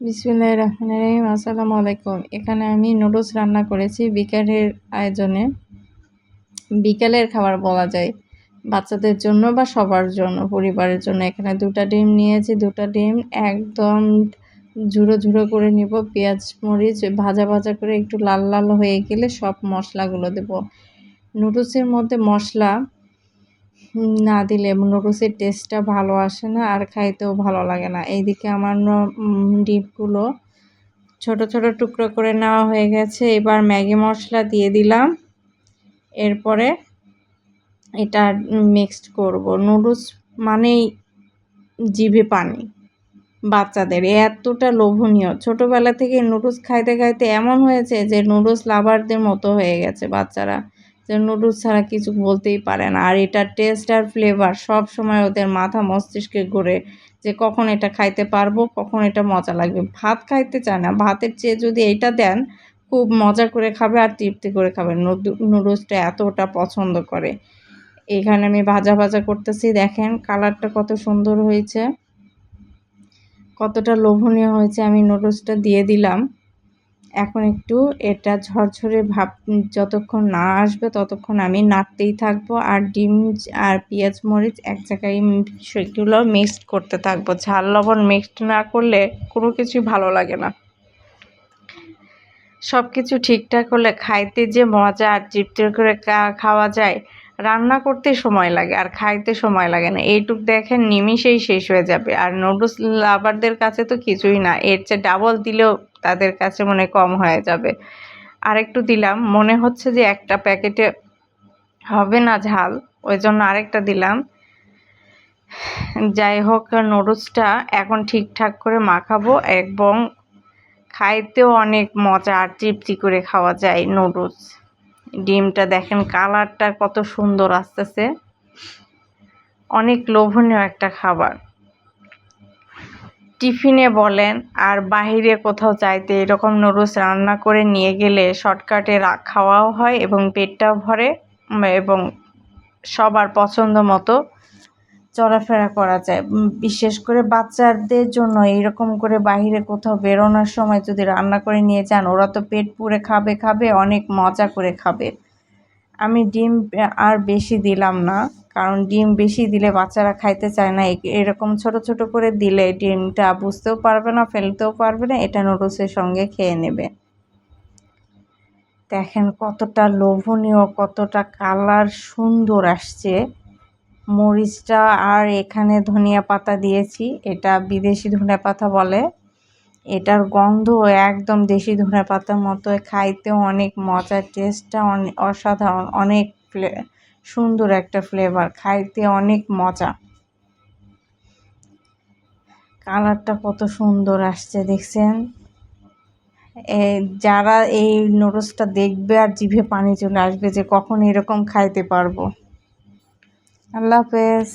বিসমুল্লাহ রহমান রহিম, আসসালামু আলাইকুম। এখানে আমি নুডলস রান্না করেছি বিকালের আয়োজনে। বিকালের খাবার বলা যায় বাচ্চাদের জন্য বা সবার জন্য, পরিবারের জন্য। এখানে দুটা ডিম নিয়েছি, দুটা ডিম একদম ঝুড়ো ঝুড়ো করে নিব। পেঁয়াজ, মরিচ ভাজা ভাজা করে একটু লাল লাল হয়ে গেলে সব মশলাগুলো দেব। নুডলসের মধ্যে মশলা না দিলে নুডলসের টেস্টটা ভালো আসে না আর খাইতেও ভালো লাগে না। এইদিকে আমার ডিপগুলো ছোট ছোট টুকরো করে নেওয়া হয়ে গেছে। এবার ম্যাগি মশলা দিয়ে দিলাম। এরপরে এটা মিক্সড করব। নুডলস মানেই জিভে পানি। বাচ্চাদের এতটা লোভনীয়। ছোটোবেলা থেকে নুডলস খাইতে খাইতে এমন হয়েছে যে নুডলস লাভারদের মতো হয়ে গেছে বাচ্চারা। নুডলস ছাড়া কিছু বলতেই পারে না। আর এটার টেস্ট আর ফ্লেভার সব সময় ওদের মাথা মস্তিষ্কে ঘুরে যে কখন এটা খাইতে পারব, কখন এটা মজা লাগবে। ভাত খাইতে চায় না। ভাতের চেয়ে যদি এটা দেন, খুব মজা করে খাবে আর তৃপ্তি করে খাবে। নুডলসটা এতটা পছন্দ করে। এখানে আমি ভাজা ভাজা করতেছি। দেখেন কালারটা কত সুন্দর হয়েছে। কতটা লোভনীয় হয়েছে। আমি নুডলসটা দিয়ে দিলাম। এখন একটু এটা ঝরঝরে ভাব, যতক্ষণ না আসবে ততক্ষণ আমি নাড়তেই থাকব আর ডিম আর পেঁয়াজ, মরিচ এক জায়গায় সেগুলো মিক্সড করতে থাকব। ঝাল, লবণ মিক্সড না করলে কোনো কিছুই ভালো লাগে না। সব কিছু ঠিকঠাক হলে খাইতে যে মজা আর তৃপ্তি করে খাওয়া যায় রান্না করতে সময় লাগে আর খাইতে সময় লাগে না। এইটুক দেখেন নিমিষেই শেষ হয়ে যাবে। আর নুডলস লাভারদের কাছে তো কিছুই না। এর চেয়ে ডাবল দিলেও তাদের কাছে মনে কম হয়ে যাবে। আর একটু দিলাম। মনে হচ্ছে যে একটা প্যাকেটে হবে না ঝাল। ওই জন্য আরেকটা দিলাম। যাই হোক নুডলসটা এখন ঠিকঠাক করে মাখাবো এবং খাইতেও অনেক মজা আর তৃপ্তি করে খাওয়া যায় নুডলস ডিমটা দেখেন কালারটা কত সুন্দর আসতেছে। অনেক লোভনীয় একটা খাবার। টিফিনে বলেন আর বাহিরে কোথাও চাইতে এরকম নুডলস রান্না করে নিয়ে গেলে শর্টকাটে খাওয়াও হয় এবং পেটটাও ভরে এবং সবার পছন্দ মতো চলাফেরা করা যায়। বিশেষ করে বাচ্চাদের জন্য এইরকম করে বাহিরে কোথাও বেরোনোর সময় যদি রান্না করে নিয়ে যান, ওরা তো পেট পুরে খাবে খাবে, অনেক মজা করে খাবে। আমি ডিম আর বেশি দিলাম না, কারণ ডিম বেশি দিলে বাচ্চারা খাইতে চায় না। এরকম ছোট ছোট করে দিলে ডিমটা বুঝতেও পারবে না, ফেলতেও পারবে না, এটা নুডলসের সঙ্গে খেয়ে নেবে। দেখেন কতটা লোভনীয়, কতটা কালার সুন্দর আসছে। মরিচটা আর এখানে ধনিয়া পাতা দিয়েছি। এটা বিদেশি ধনিয়া পাতা বলে। এটার গন্ধ একদম দেশি ধনিয়া পাতার মতো খাইতেও অনেক মজার টেস্টটা অনেক অসাধারণ, অনেক সুন্দর একটা ফ্লেভার খাইতে অনেক মজা। কালারটা কত সুন্দর আসছে, দেখছেন? যারা এই নুডলসটা দেখবে আর জিভে পানি চলে আসবে যে কখন এরকম খাইতে পারব। আল্লাহ হাফেজ